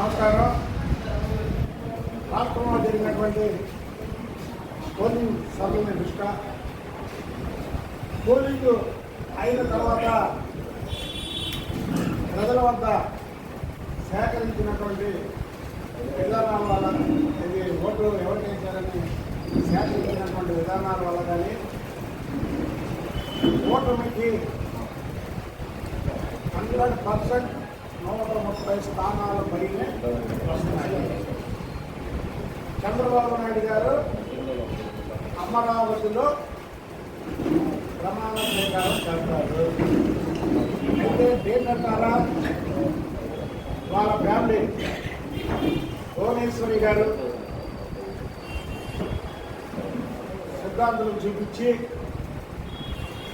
నమస్కారం. రాష్ట్రంలో జరిగినటువంటి పోలింగ్ సభ్యుల దృష్ట పోలింగ్ అయిన తర్వాత ప్రజల వద్ద సేకరించినటువంటి విధానాల వల్ల ఇది ఓట్లు ఎవరికి సేకరించినటువంటి విధానాల వల్ల కానీ ఓటమికి హండ్రెడ్ పర్సెంట్ నూట ముప్పై స్థానాల పైనే వస్తున్నాయి చంద్రబాబు నాయుడు గారు అమరావతిలో ప్రమాణ స్వీకారం చేస్తారు. అయితే ఏంటంటారా వాళ్ళ ఫ్యామిలీ. భువనేశ్వరి గారు సిద్ధాంతం చూపించి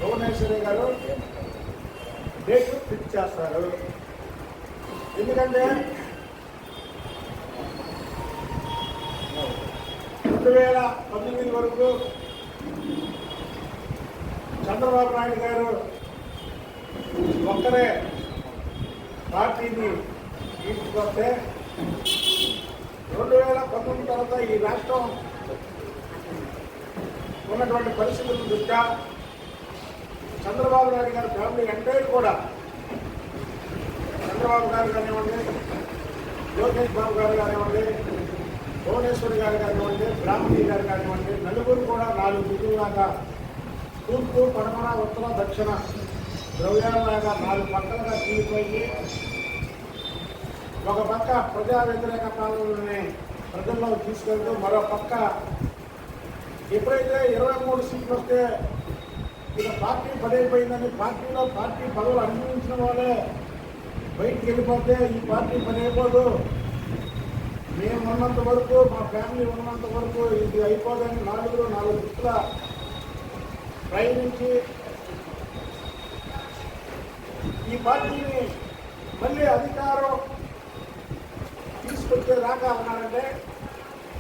భువనేశ్వరి గారు డేట్ ఫిక్స్ చేస్తారు. ఎందుకంటే? రెండు వేల పంతొమ్మిది వరకు చంద్రబాబు నాయుడు గారు ఒక్కరే పార్టీని తీసుకొస్తే రెండు వేల పంతొమ్మిది తర్వాత ఈ రాష్ట్రం ఉన్నటువంటి పరిస్థితుల దృష్ట్యా చంద్రబాబు నాయుడు గారి ఫ్యామిలీ ఎంటైర్ కూడా చంద్రబాబు గారు కానివ్వండి లోకేష్ బాబు గారు కానివ్వండి భువనేశ్వరి గారు కానివ్వండి బ్రాహ్మణి గారు కానివ్వండి నలుగురు కూడా నాలుగు దిగులాగా తూర్పు పడమర ఉత్తర దక్షిణ ద్రవ్యాలలాగా నాలుగు పక్కలుగా తీరిపోయి ఒక పక్క ప్రజా వ్యతిరేక పాలనని ప్రజల్లో తీసుకెళ్తూ మరో పక్క ఎప్పుడైతే ఇరవై మూడు సీట్లు వస్తే ఇక పార్టీ పడైపోయిందని పార్టీలో పార్టీ పదవులు అనుభవించిన వాళ్ళే బయటికి వెళ్ళిపోతే ఈ పార్టీ పని అయిపోదు. మేము ఉన్నంత వరకు మా ఫ్యామిలీ ఉన్నంత వరకు ఇది అయిపోదని నాలుగులో నాలుగు దిక్కుల ప్రయాణించి ఈ పార్టీని మళ్ళీ అధికారం తీసుకొచ్చే దాకా ఉన్నారంటే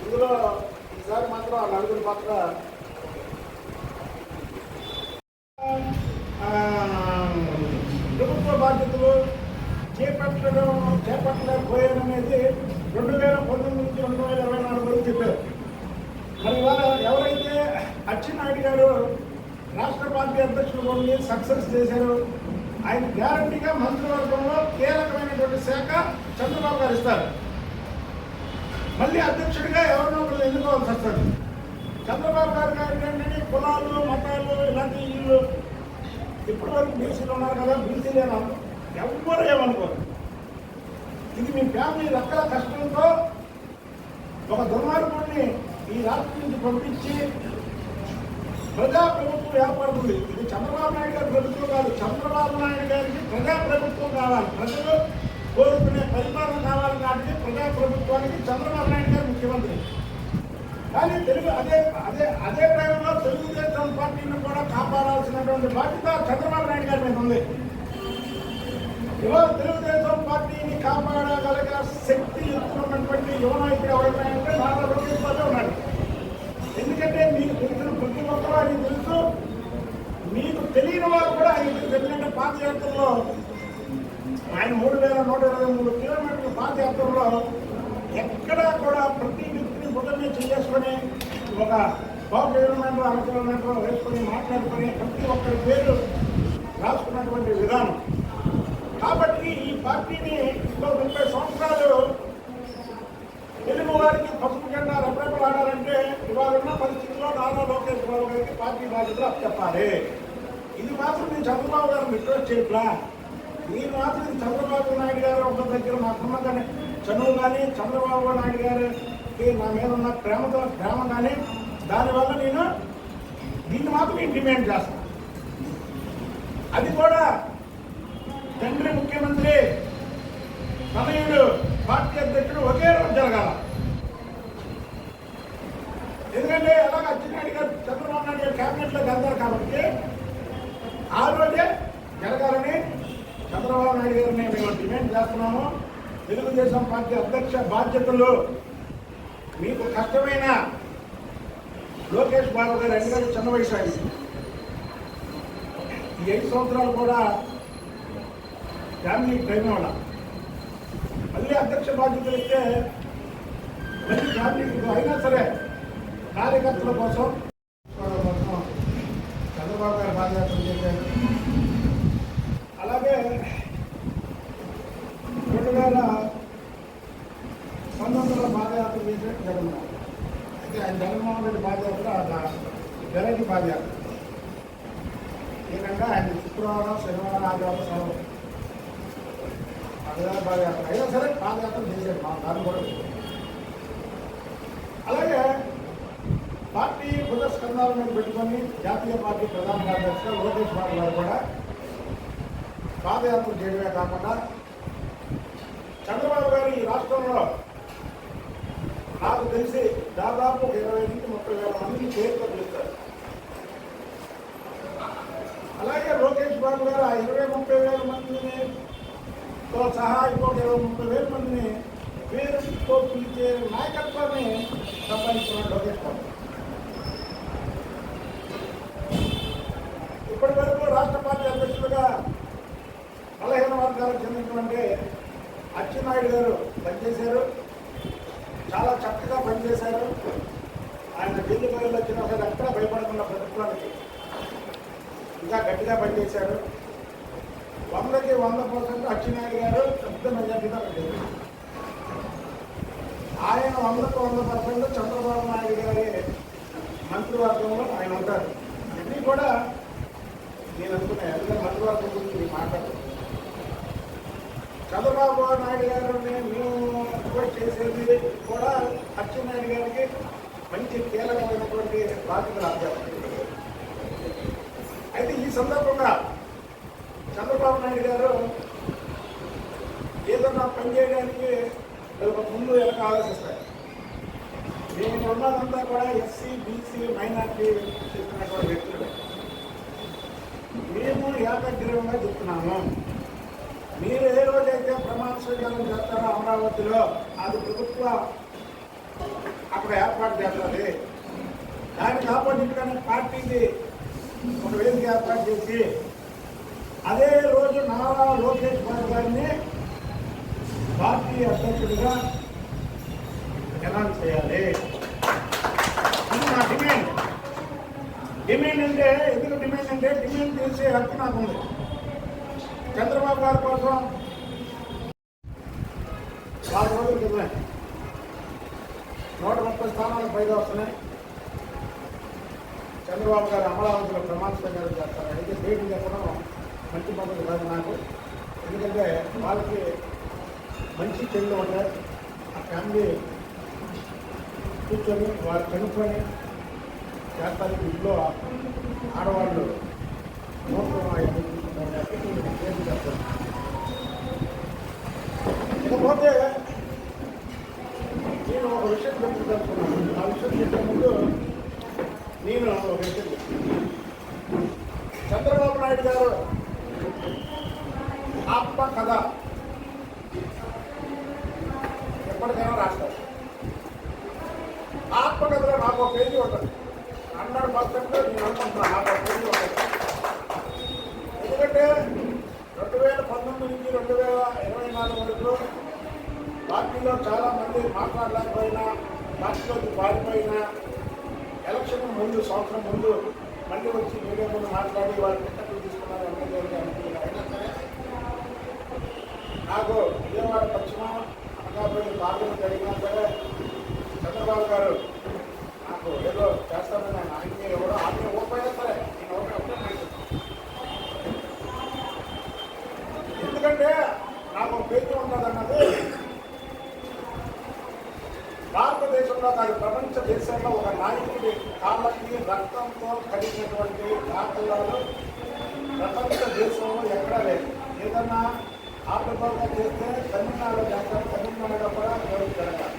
ఇందులో ఈసారి మాత్రం ఆ నలుగురు పాత్ర ఆ, ప్రభుత్వ బాధ్యతలు చేపట్టడం చేపట్టలేకపోయారనేది రెండు వేల పంతొమ్మిది నుంచి రెండు వేల ఇరవై నాలుగు వరకు చెప్పారు. మరి ఇవాళ ఎవరైతే అచ్చెన్నాయుడు గారు రాష్ట్ర పార్టీ అధ్యక్షుడు ఉండి సక్సెస్ చేశారు ఆయన గ్యారంటీగా మంత్రివర్గంలో కీలకమైనటువంటి శాఖ చంద్రబాబు గారు ఇస్తారు. మళ్ళీ అధ్యక్షుడిగా ఎవరినో ఒకరు ఎన్నుకోవాల్సి వస్తుంది. చంద్రబాబు గారు ఏంటంటే కులాలు మతాలు ఇలాంటి వీళ్ళు ఇప్పటి వరకు బీసీలు ఉన్నారు కదా బీసీలు ఎవ్వరు ఏమనుకోరు? ఇది మీ ఫ్యామిలీ రకాల కష్టంతో ఒక దుర్మార్గుడిని ఈ రాష్ట్రం నుంచి పంపించి ప్రజా ప్రభుత్వం ఏర్పడుతుంది. ఇది చంద్రబాబు నాయుడు గారి ప్రభుత్వం కాదు. చంద్రబాబు నాయుడు గారికి ప్రజా ప్రభుత్వం కావాలి. ప్రజలు కోరుకునే పరిపాలన కావాలి కాబట్టి ప్రజా ప్రభుత్వానికి చంద్రబాబు నాయుడు గారు ముఖ్యమంత్రి. కానీ తెలుగు అదే అదే అదే టైంలో తెలుగుదేశం పార్టీని కూడా కాపాడాల్సినటువంటి బాధ్యత చంద్రబాబు నాయుడు గారి మీద ఉంది. ఇవాళ తెలుగుదేశం పార్టీని కాపాడగలిగిన శక్తి ఉన్నటువంటి యువ నాయకుడు ఎవరైనా అంటే నారా లోకేష్ బాబు ఉన్నాడు ఎందుకంటే మీకు తెలిసిన ప్రతి ఒక్కరూ ఆయన తెలుసు. మీకు తెలియని వారు కూడా ఆయన తెలుసు ఎందుకంటే పాదయాత్రలో ఆయన మూడు వేల నూట ఇరవై మూడు కిలోమీటర్ల పాదయాత్రలో ఎక్కడా కూడా ప్రతి వ్యక్తిని బుద్ధమే చేసుకొని ఒక బాబు కిలోమీటర్ అర కిలోమీటర్ వేసుకొని మాట్లాడుకొని ప్రతి ఒక్కరి పేరు రాసుకున్నటువంటి విధానం. కాబట్టి ఈ పార్టీని ఇంకో ముప్పై సంవత్సరాలు తెలుగు వారికి పసుపు జెండా రెపరెపలాడాలంటే ఇవాళ పరిస్థితుల్లో నారా లోకేష్ బాబు గారికి పార్టీ బాధ్యతలు అప్పచెప్పాలి. ఇది మాత్రం నేను చంద్రబాబు గారు రిక్వెస్ట్ చేయట్లా మీరు మాత్రం చంద్రబాబు నాయుడు గారు ఒక దగ్గర మాకున్న కానీ చనువు కానీ చంద్రబాబు నాయుడు గారికి నా మీద ఉన్న ప్రేమతో ప్రేమ కానీ దానివల్ల నేను దీన్ని మాత్రం నేను డిమాండ్ చేస్తాను. అది కూడా తండ్రి ముఖ్యమంత్రి తనయుడు పార్టీ అధ్యక్షుడు ఒకే రోజు జరగాల. ఎందుకంటే ఎలాగ అచ్చెన్నాయుడు గారు చంద్రబాబు నాయుడు గారు క్యాబినెట్లో వెళ్తారు కాబట్టి ఆ రోజే జరగాలని చంద్రబాబు నాయుడు గారిని మేము డిమాండ్ చేస్తున్నాము. తెలుగుదేశం పార్టీ అధ్యక్ష బాధ్యతలు మీకు కష్టమైన లోకేష్ బాబు గారు ఎందుకంటే చిన్న వయసు ఈ ఐదు సంవత్సరాలు కూడా ఫ్యామిలీ టైం వల్ల మళ్ళీ అధ్యక్ష బాధ్యతలు ఇస్తే మంచి క్యాబినెట్ అయినా సరే కార్యకర్తల కోసం చంద్రబాబు గారు పాదయాత్ర చేశారు అలాగే రెండు వేల పంతొమ్మిదిలో పాదయాత్ర చేశారు జగన్మోహన్ అయితే ఆయన జగన్మోహన్ రెడ్డి పాదయాత్ర జగన్ పాదయాత్ర ఈ విధంగా ఆయన శుక్రవారం శనివారం ఆదివారం సెలవు ఆదివారం పాదయాత్ర. అయినా సరే పాదయాత్ర చేశాడు మా దాన్ని కూడా అలాగే పార్టీ పునఃస్కంధాల మీద పెట్టుకొని జాతీయ పార్టీ ప్రధాన కార్యదర్శిగా లోకేష్ బాబు గారు కూడా పాదయాత్ర చేయడమే కాకుండా చంద్రబాబు గారు ఈ రాష్ట్రంలో నాకు తెలిసి దాదాపు ఇరవై నుంచి ముప్పై వేల మందిని పేరుతో పిలుస్తారు అలాగే లోకేష్ బాబు గారు ఆ ఇరవై ముప్పై వేల మందిని తో సహా ఇంకొక ఇరవై ముప్పై వేల మందిని పేరుతో పిలిచే నాయకత్వాన్ని సంపాదించుకున్నాడు లోకేష్ బాబు ఇప్పటి వరకు రాష్ట్ర పార్టీ అధ్యక్షులుగా బలహీన వర్గాలకు చెందినటువంటి అచ్చెన్నాయుడు గారు పనిచేశారు. చాలా చక్కగా పనిచేశారు. ఆయన ఢిల్లీ బయలు వచ్చిన ఒక ఎక్కడా భయపడకుండా ప్రభుత్వానికి ఇంకా గట్టిగా పనిచేశారు. వందకి వంద పర్సెంట్ అచ్చెన్నాయుడు గారు పెద్ద మెజార్టీగా పనిచేశారు ఆయన వందకు వంద పర్సెంట్ చంద్రబాబు నాయుడు గారి మంత్రివర్గంలో ఆయన ఉంటారు. ఇవన్నీ కూడా నేను అనుకున్నా ఎందుకంటే మంత్రివర్గం గురించి నేను చంద్రబాబు నాయుడు గారిని మేము రిక్వెస్ట్ చేసేది కూడా అచ్చెన్నాయుడు గారికి మంచి కీలకమైనటువంటి బాధ్యతలు అర్థం అయితే ఈ సందర్భంగా నాయుడు గారు ఏదన్నా పని చేయడానికి ముందు వెనక ఆలోచిస్తారు. మేము ఉన్నదంతా కూడా ఎస్సీ బీసీ మైనార్టీ చెప్తున్నటువంటి వ్యక్తులు మేము ఏకగ్రీవంగా చెప్తున్నాము. మీరు ఏ రోజైతే ప్రమాణ స్వీకారం చేస్తారో అమరావతిలో అది ప్రభుత్వ అక్కడ ఏర్పాటు చేస్తుంది. దానికి ఆపోజిట్గానే పార్టీకి ఒక వేదిక ఏర్పాటు చేసి అదే రోజు నారా లోకేష్ బాబు గారిని పార్టీ అధ్యక్షుడిగా ఎలాంటి చేయాలి? ఇది నా డిమాండ్. డిమాండ్ అంటే ఎందుకు డిమాండ్ అంటే డిమాండ్ చేసే హక్కు నాకు ఉంది. చంద్రబాబు గారి కోసం నాలుగు రోజుల క్రితమే నూట ముప్పై స్థానాలు పైగా వస్తున్నాయి. చంద్రబాబు గారు అమరావతిలో ప్రమాణ స్వీకారం చేస్తారు. అయితే డేట్ చెప్పడం మంచి పద్ధతి కాదు నాకు. ఎందుకంటే వాళ్ళకి మంచి చెల్లు ఉంటాయి. ఆ ఫ్యామిలీ కూర్చొని వారు కనుక్కొని చేస్తారు ఇంట్లో ఆడవాళ్ళు ఇకపోతే నేను ఒక విషయం చెప్పదలుచుకున్నాను. ఆ విషయం చెప్పే ముందు నేను ఒక విషయం చెప్తున్నాను చంద్రబాబు నాయుడు గారు కథ. ఎప్పటికైనా రాస్తారు ఆత్మకథలో నాకు ఒక పేజీ ఉంటుంది. హండ్రెడ్ పర్సెంట్ నేను అనుకుంటున్నాను నాకు ఒక పేజీ ఉంటుంది. ఎందుకంటే రెండు వేల పంతొమ్మిది నుంచి రెండు వేల ఇరవై నాలుగు వరకు పార్టీలో చాలామంది మాట్లాడలేకపోయినా పార్టీలోకి పారిపోయినా ఎలక్షన్ ముందు సంవత్సరం ముందు మళ్ళీ వచ్చి మీడియా ముందు మాట్లాడి వాళ్ళు నాకు విజయవాడ పశ్చిమ అనకాపల్లి భాగం జరిగినా సరే చంద్రబాబు గారు నాకు ఏదో చేస్తామని ఆయన ఎవరో ఆయన ఓడిపోయినా సరే నేను ఒకటి ఎందుకంటే నాకు పేరు ఉంటుంది అన్నది భారతదేశంలో కాదు ప్రపంచ దేశంలో ఒక నాయకుడి కాళ్ళకి రక్తంతో కలిగినటువంటి దాఖలాలు ప్రపంచ దేశంలో ఎక్కడా లేదు. ఏదన్నా ఆటోపాగా చేస్తే తమిళనాడు చేస్తారు తమిళనాడులో కూడా ఎవరు జరగాలి.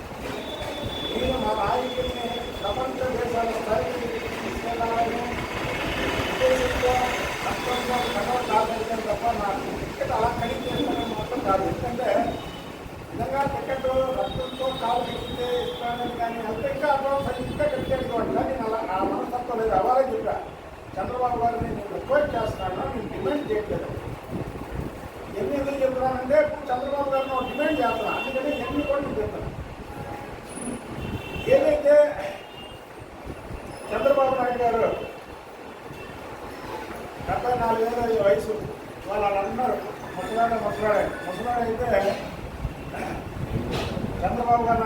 నేను మా నాయకుడిని ప్రపంచ దేశాల స్థాయికి తీసుకెళ్ళాలని ఉద్దేశంతో రక్తంతో కథ కాదు తప్ప నాకు టికెట్ అలా కలిగి మాత్రం కాదు. ఎందుకంటే నిజంగా టికెట్ రక్తంతో కాలు ఎక్కితే ఇస్తానని కానీ అంత ఇంకా అడ్వాన్స్ ఇంకా టికెట్ ఇవ్వండి నేను అలా నా మనస్తత్వం లేదు. అవ్వాలని చెప్పా. చంద్రబాబు గారిని నేను రిక్వెస్ట్ చేస్తున్నాను నేను డిమాండ్ చేయట్లేదు. రేపు చంద్రబాబు గారు డిమాండ్ చేస్తున్నా అందుకని ఎన్ని కూడా నేను చెప్తాను ఏదైతే చంద్రబాబు నాయుడు గారు డెబ్బై నాలుగేళ్ళ ఐదు వయసు వాళ్ళు అన్నారు ముసలాడే ముసలాడే ముసలాడైతే చంద్రబాబు గారు